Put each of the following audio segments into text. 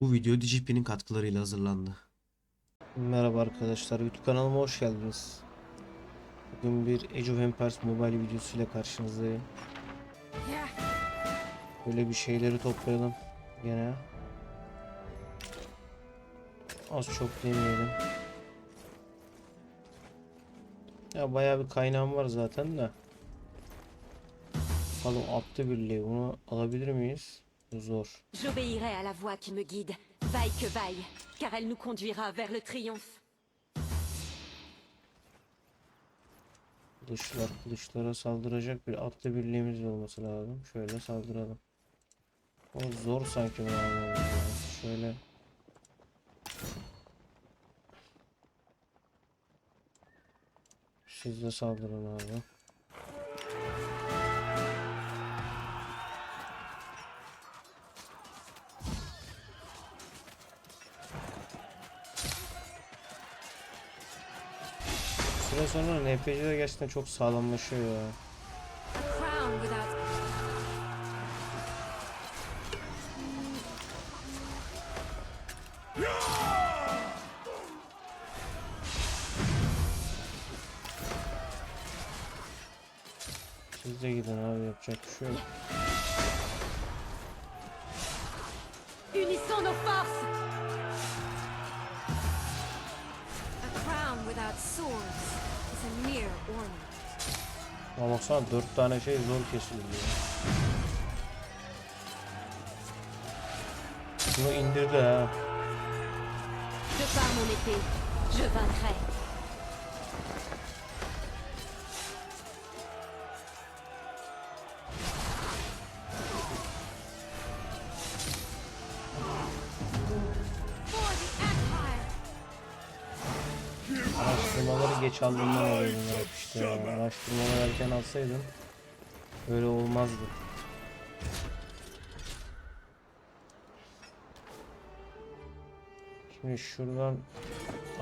Bu video DGP'nin katkılarıyla hazırlandı. Merhaba arkadaşlar, YouTube kanalıma hoş geldiniz. Bugün bir Age of Empires Mobile videosuyla karşınızdayım. Böyle bir şeyleri toplayalım gene. Az çok demeyelim. Ya bayağı bir kaynağım var zaten de. Bakalım attı birliği bunu alabilir miyiz? Zor. J'obéirai à la voix qui me guide, vaille que vaille, car elle nous conduira vers le triomphe. Kılıçlar, kılıçlara saldıracak bir atlı birliğimiz olması lazım. Şöyle saldıralım. O zor sanki ya. Şöyle. Siz de saldırın abi. Sonra NPC'de gerçekten çok sağlamlaşıyor ya. Siz de gidin abi yapacak bir şey yok. Unissons nos forces A crown without swords Ama baksana dört tane şey zor kesiliyor. Bunu indirdi ha. Mon épée, je vaincrai. Araştırmaları geç aldığımdan oluyor bunlar işte ya. Araştırmaları erken alsaydım böyle olmazdı. Şimdi şuradan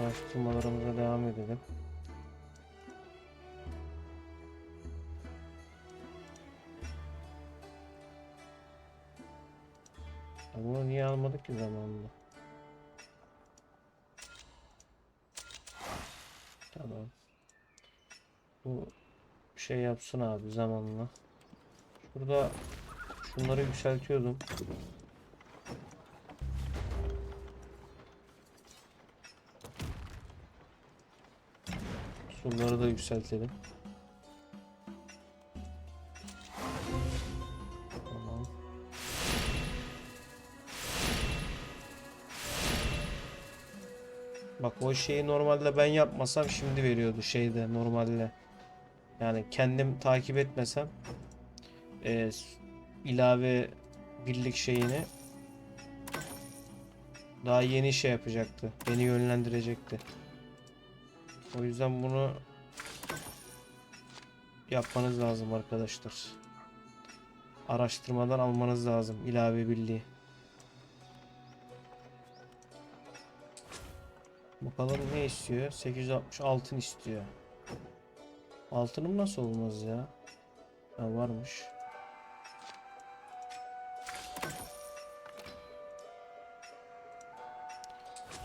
araştırmalarımıza devam edelim. Bunu niye almadık ki zamanında? Tamam. Bu şey yapsın abi zamanla. Şurada şunları yükseltiyordum. Şunları da yükseltelim. Bak o şeyi normalde ben yapmasam şimdi veriyordu şeyde normalde. Yani kendim takip etmesem e, ilave birlik şeyini daha yeni şey yapacaktı. Beni yönlendirecekti. O yüzden bunu yapmanız lazım arkadaşlar. Araştırmadan almanız lazım ilave birliği. Bakalım ne istiyor? 860 altın istiyor. Altınım nasıl olmaz ya? Ha varmış.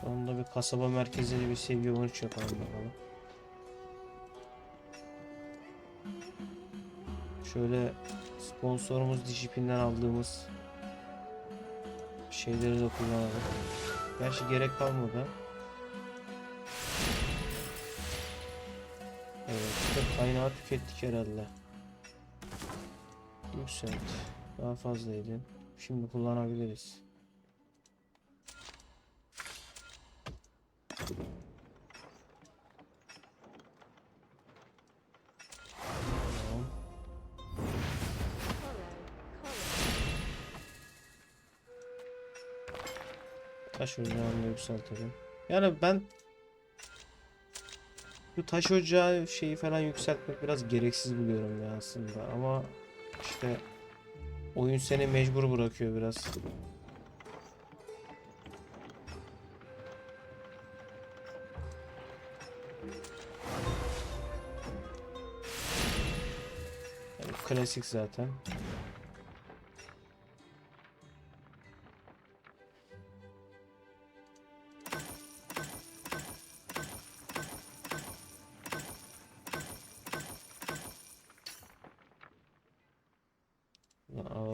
Sonunda bir kasaba merkezinde bir seviye 13 yapalım bakalım. Şöyle sponsorumuz Digipin'den aldığımız şeyleri de kullanalım. Gerçi gerek kalmadı. Kaynağı tükettik herhalde. Yükselt. Daha fazlaydı. Şimdi kullanabiliriz. Taş ocağını yükseltelim. Yani ben bu taş ocağı şeyi falan yükseltmek biraz gereksiz buluyorum ya aslında ama işte oyun seni mecbur bırakıyor biraz. Yani klasik zaten.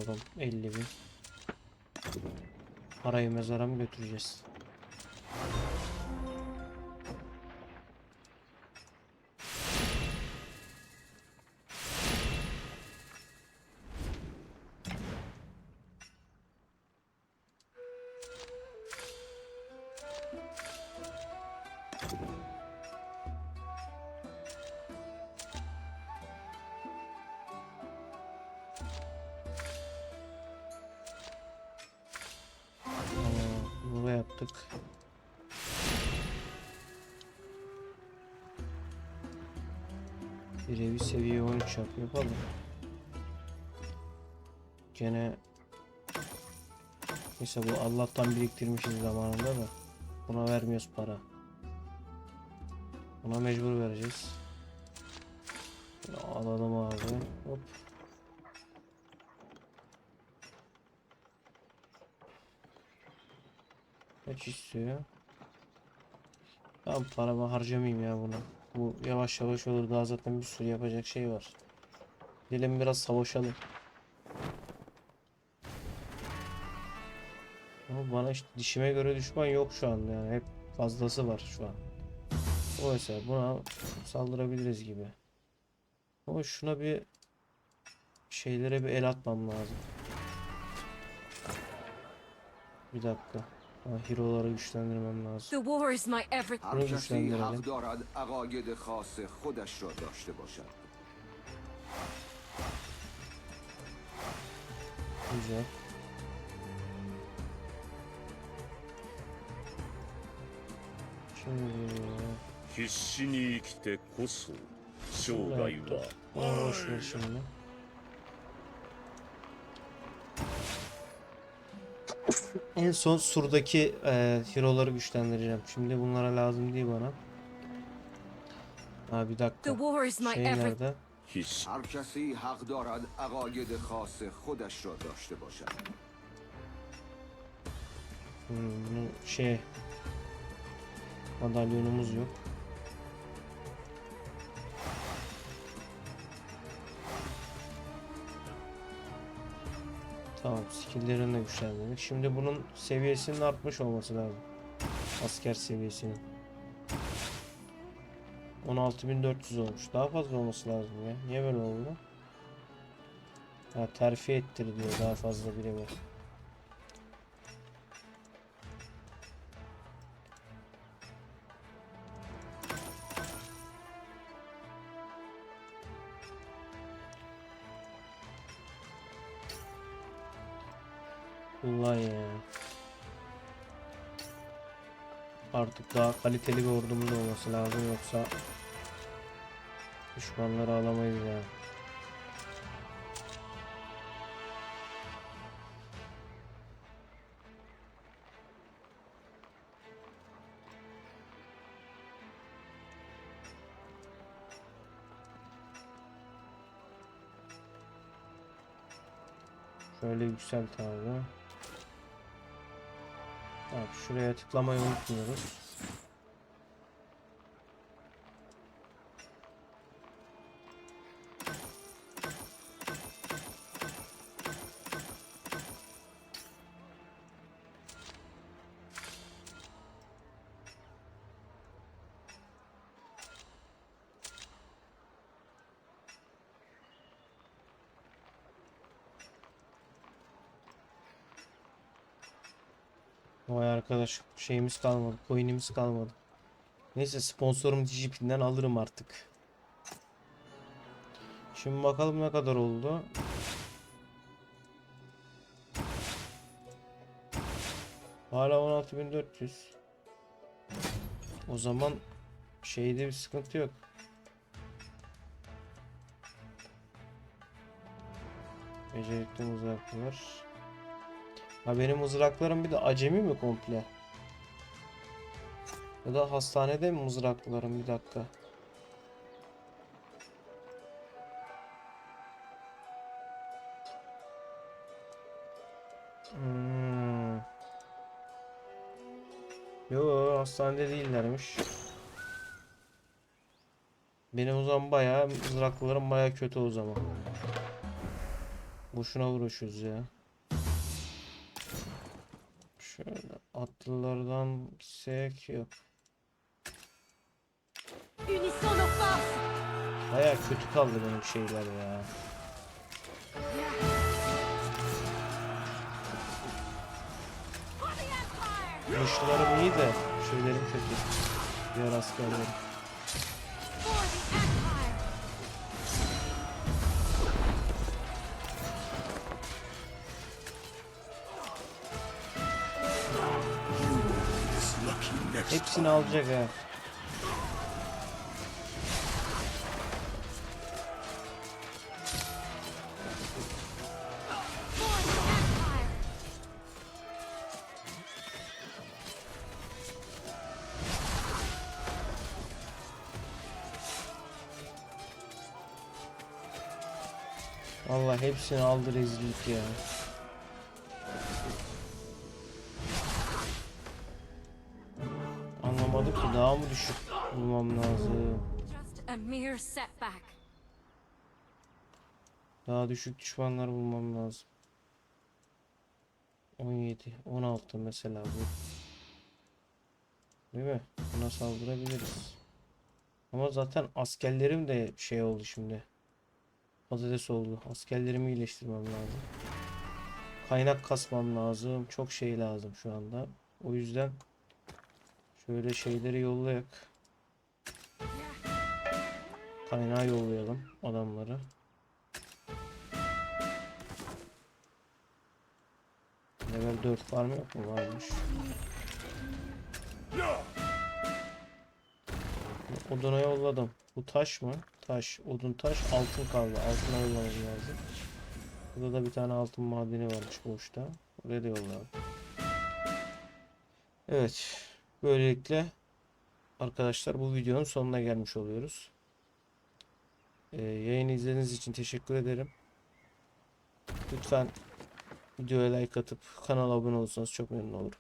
Bakalım 50 bin. Parayı mezara mı götüreceğiz? Birevi seviye 13 yap yapalım. Gene Neyse bu Allah'tan biriktirmişiz zamanında da buna vermiyoruz para. Buna mecbur vereceğiz. Alalım abi. Hop. Kaç istiyor? Tamam paramı harcamayayım ya bunu. Bu yavaş yavaş olur daha zaten bir sürü yapacak şey var. Gidelim biraz savaşalım. Ama bana işte dişime göre düşman yok şu an yani hep fazlası var şu an. O mesela buna saldırabiliriz gibi. Ama şuna bir şeylere bir el atmam lazım. Bir dakika. Hero'ları güçlendirmem lazım. Bunu güçlendirelim. Güzel. Şimdi... 必死に生きてこそ生涯は。Boş ver şimdi. En son surdaki e, hero'ları güçlendireceğim. Şimdi bunlara lazım değil bana. Ha bir The dakika. war is my Şey everything. nerede? 必死 هر کسی حق دارد عقاید خاص خودش را داشته باشد Hmm, bunun şey madalyonumuz yok. Tamam, skill'lerini de güçlendirdik. Şimdi bunun seviyesinin artmış olması lazım. Asker seviyesinin. 16400 olmuş. Daha fazla olması lazım ya. Niye böyle oldu? Ha, terfi ettir diyor daha fazla birimi. Ulan ya. Artık daha kaliteli bir ordumuz olması lazım yoksa düşmanları alamayız ya. Şöyle yükselt abi. Bak şuraya tıklamayı unutmuyoruz. Vay arkadaş şeyimiz kalmadı. Coin'imiz kalmadı. Neyse sponsorum Digipin'den alırım artık. Şimdi bakalım ne kadar oldu. Hala 16400. O zaman şeyde bir sıkıntı yok. Becerikli mızraklar. Ha benim mızraklarım bir de acemi mi komple? Ya da hastanede mi mızraklarım bir dakika. Hmm. Hastanede değillermiş. Benim o zaman bayağı mızraklarım bayağı kötü o zaman. Boşuna uğraşıyoruz ya. Şöyle atlılardan gitsek yok. Baya kötü kaldı benim şeyler ya. Kılıçlarım iyi de şeylerim kötü. Diğer askerlerim. Hepsini alacak ha. Vallahi hepsini aldı rezillik ya. Bulmam lazım? Daha düşük düşmanlar bulmam lazım. 17, 16 mesela bu. Değil mi? Buna saldırabiliriz. Ama zaten askerlerim de şey oldu şimdi. Patates oldu. Askerlerimi iyileştirmem lazım. Kaynak kasmam lazım. Çok şey lazım şu anda. O yüzden şöyle şeyleri yollayak. Kaynağı yollayalım adamları. Level 4 farm yok mu? Varmış. Oduna yolladım. Bu taş mı? Taş. Odun taş. Altın kaldı. Altına yollamam lazım. Burada da bir tane altın madeni varmış boşta. Oraya da yollayalım. Evet. Böylelikle arkadaşlar bu videonun sonuna gelmiş oluyoruz. Ee, yayını izlediğiniz için teşekkür ederim. Lütfen videoya like atıp kanala abone olursanız çok memnun olurum.